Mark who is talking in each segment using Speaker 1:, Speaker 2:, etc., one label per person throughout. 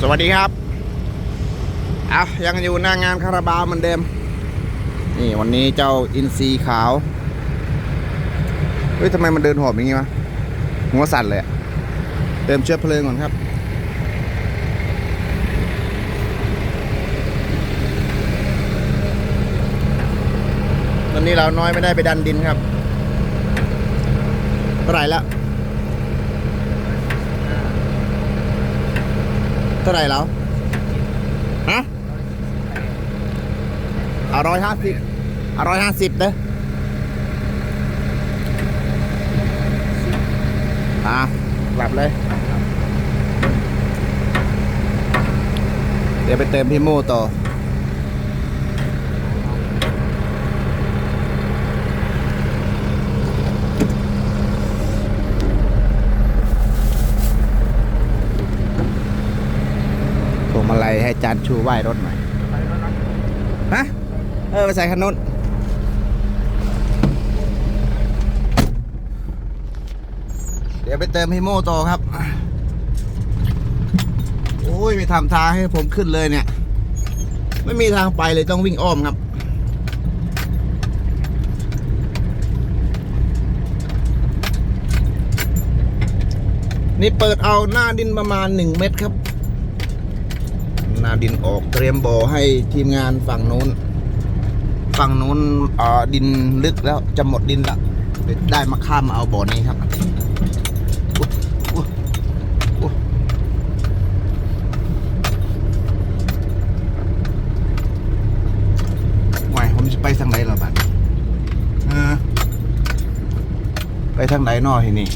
Speaker 1: สวัสดีครับ เอายังอยู่หน้างานคาราบาวเหมือนเดิม นี่วันนี้เจ้าอินซีขาว เฮ้ยทำไมมันเดินหอบอย่างงี้วะหัวสั่นเลยอะเติมเชื้อเพลิงก่อนครับ ตอนนี้เราน้อยไม่ได้ไปดันดินครับเท่าไหร่ละ ท่าไหร่แล้ว ฮะอาร้อยห้าสิบอาร้อยห้าสิบเด้ออะกลับเลย เดี๋ยวไปเติมพี่โม่ต่อ พวงาลัยให้จานชูไหว้รถหน่อยฮะเออไปใส่คันนู้นเดี๋ยวไปเติมให้โม่ต่อครับ โอ้ยไม่ทำทางให้ผมขึ้นเลยเนี่ย ไม่มีทางไปเลยต้องวิ่งอ้อมครับนี่เปิดเอาหน้าดินประมาณ 1 เมตรครับ ดินออก เตรียมบ่อให้ทีมงานฝั่งนู้น ฝั่งนู้นดินลึกแล้วจะหมดดินละได้มาข้ามมาเอาบ่อนี้ครับอุ๊ยอุ๊ยอุ๊ยไหวผมจะไปทางไหนล่ะบัดไปทางไหนนอทีนี่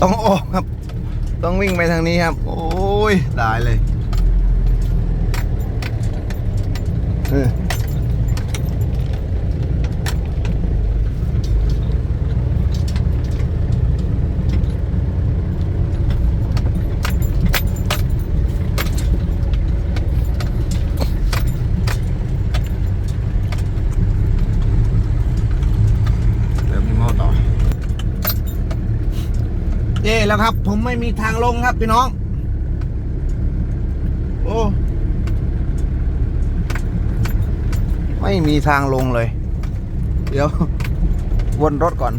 Speaker 1: ต้องออกครับ ต้องวิ่งไปทางนี้ครับ โอ้ยตายเลยเออเติมพี่โม่ต่อ เย่ แล้วครับ ผมไม่มีทางลงครับพี่น้อง โอ้ไม่มีทางลงเลย เดี๋ยว วนรถก่อน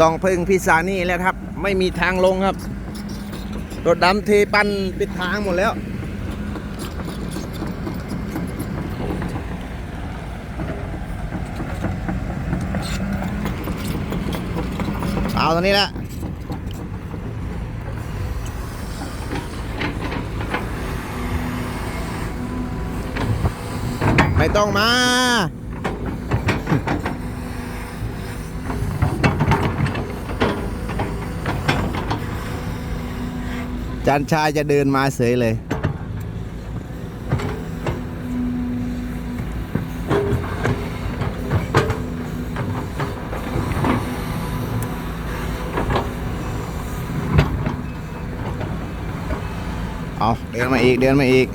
Speaker 1: ต้องพึ่งพิซานี่แล้วครับ ไม่มีทางลงครับรถดำเทปันปิดทางหมดแล้ว เอาตรงนี้แหละไม่ต้องมาจันชายจะเดินมาเสยเลย เอาเดินมาอีกเดินมาอีก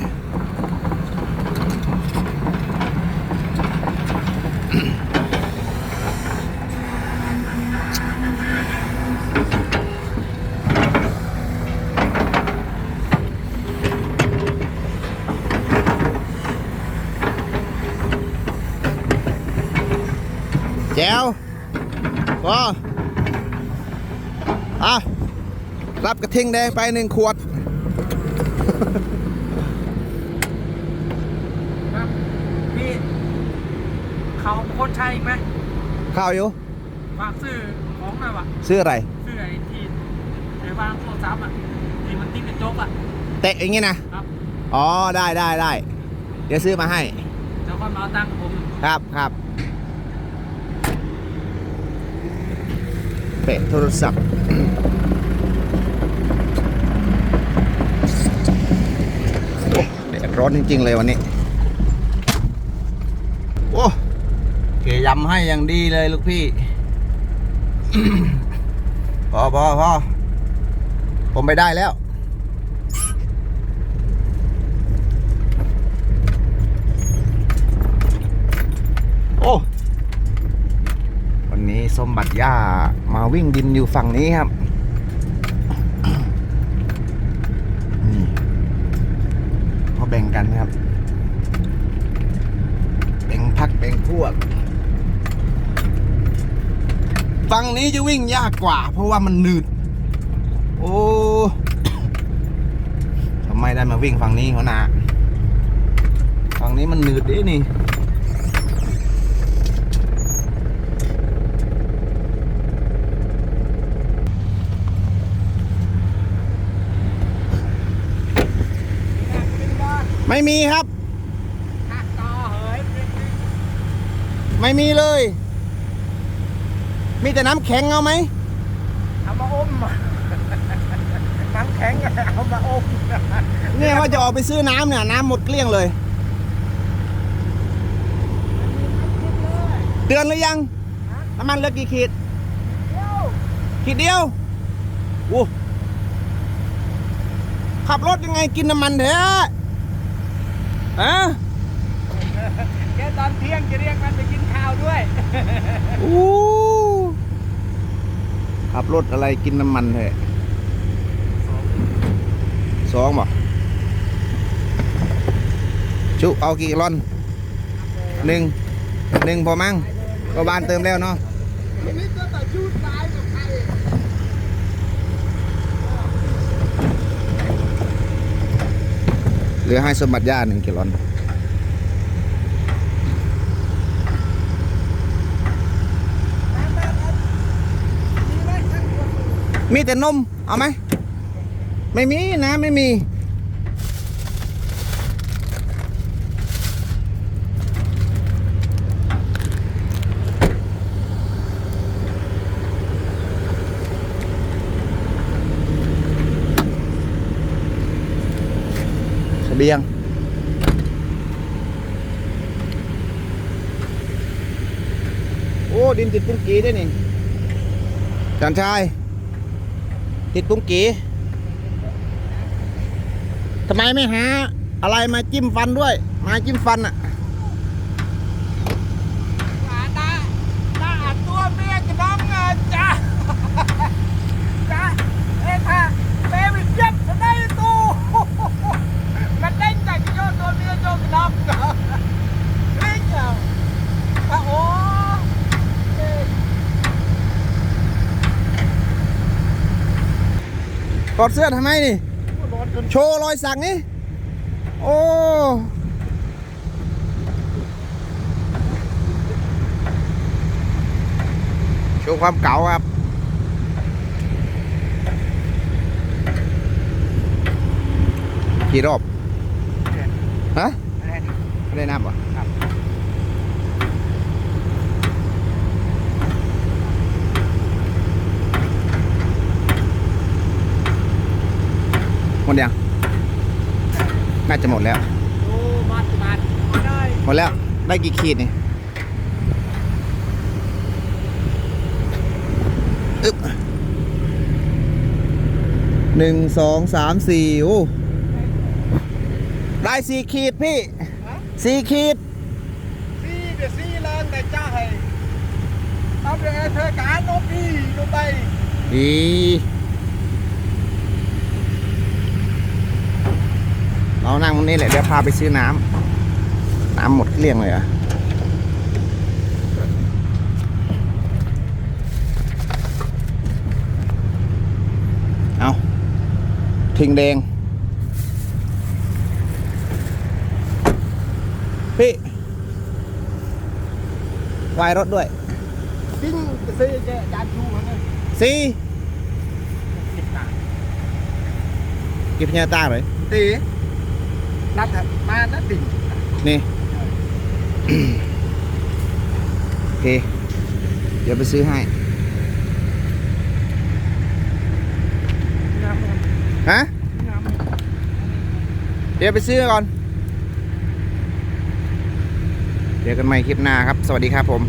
Speaker 1: แจ้วพออะรับกระทิงแดงไปหนึ่งขวด
Speaker 2: ครับพี่เขาโคตรชัยอีกไหม
Speaker 1: ข้าวอยู่
Speaker 2: ฝากซื้อของหน่อยวะ
Speaker 1: ซื้ออะไร
Speaker 2: ซื้อไอ้ที่ไอ้วางโทรศัพท์อะที่มันติดกระจกอะ
Speaker 1: เตะอย่างงี้นะ
Speaker 2: ครับ
Speaker 1: อ๋อ ได้ได้ได้ เดี๋ยวซื้อมาให้
Speaker 2: แล้วก็มาเอาตังค์ผม
Speaker 1: ครับครับเปะโทรศัพท์ โอ้แดด ร้อนจริง ๆ เลยวันนี้ โอ้เกยำให้อย่างดีเลยลูกพี่ พอพอพอผมไปได้แล้วโอ้วันนี้สมบัติย่ามาวิ่งดินอยู่ฝั่งนี้ครับ นี่เขา แบ่งกันครับ แบ่งพักแบ่งพวกฝั่งนี้จะวิ่งยากกว่า เพราะว่ามันหนืด โอ้ทำไมได้มาวิ่งฝั่งนี้เขานาฝั่งนี้มันหนืดดินี่ ไม่มีครับ
Speaker 2: หักต่อเฮ้ย
Speaker 1: ไม่มีเลย มีแต่น้ำแข็งเอาไหม
Speaker 2: เอามาอม น้ำแข็งเอามาอม
Speaker 1: เนี่ยว่าจะออกไปซื้อน้ำเนี่ย น้ำหมดเกลี้ยงเลย เตือนหรือยัง น้ำมันเหลือกี่ขีด ขีดเดียวโอ้ขับรถยังไงกินน้ำมันแท้ ฮะ
Speaker 2: แกตอนเที่ยงจะเรียกมันไปกินข้าวด้วย
Speaker 1: อู้ขับรถอะไรกินน้ำมันแท้สองบ่ชุเอากี่ร่อนหนึ่งหนึ่งพอมั้งก็บานเติมแล้วเนาะ
Speaker 2: นี่ก็ต่อชูตายกับใคร
Speaker 1: เหลือให้สมบัติย่าหนึ่งกิโลนมีแต่นม เอาไหม ไม่มีนะ ไม่มี เสบียง โอ้ ดินติดปุ้งกีด้วยนี่จันชาย ติดปุ้งกีทำไมไม่หา อะไรมาจิ้มฟันด้วย มาจิ้มฟันอะ
Speaker 2: ตาตาตัวเมียจะน้องเงินจ้าจ้าเอ้ค่ะเบบี้เจ็บจะได้ตู้มันเด้งจากที่โยนตัวเมียโยนน้องเหรอเล่นเหรอโอ้โห
Speaker 1: กอดเสื้อทำไม
Speaker 2: นี่
Speaker 1: โชว์รอยสักนี่ โอ้ โชว์ความเก่าครับกี่รอบ ฮะ ไม่ได้นับเหรอะหม ดยังน่าจะหมดแล้ว
Speaker 2: โอ้มัดมัดมาได้
Speaker 1: หมดแล้ว ได้กี่ขีดนี่อึ๊บหนึ่งสองสามสี่โอ้ได้สี่ขีดพี่สี่ขีด
Speaker 2: ซี่เดี๋ยวซี่เลินแต่จ้าให้เอาเดี๋ยวเธอการนกดีดูไป
Speaker 1: ดี เรานั่งตรงนี้แหละเดี๋ยวพาไปซื้อน้ำน้ำหมดเกลี้ยงเลยเหรอะเอาทิ้งแดง พี่วายรถด้วย
Speaker 2: ปิ้งซี่แกจานชูมันเลย
Speaker 1: สี่กิบเนียตาเลย
Speaker 2: ตี นัดมานัดติ่ง
Speaker 1: นี่ โอเค เดี๋ยวไปซื้อให้
Speaker 2: น้ำ
Speaker 1: ฮะ
Speaker 2: น้ำ
Speaker 1: เดี๋ยวไปซื้อก่อน เดี๋ยวกันใหม่คลิปหน้าครับ สวัสดีครับผม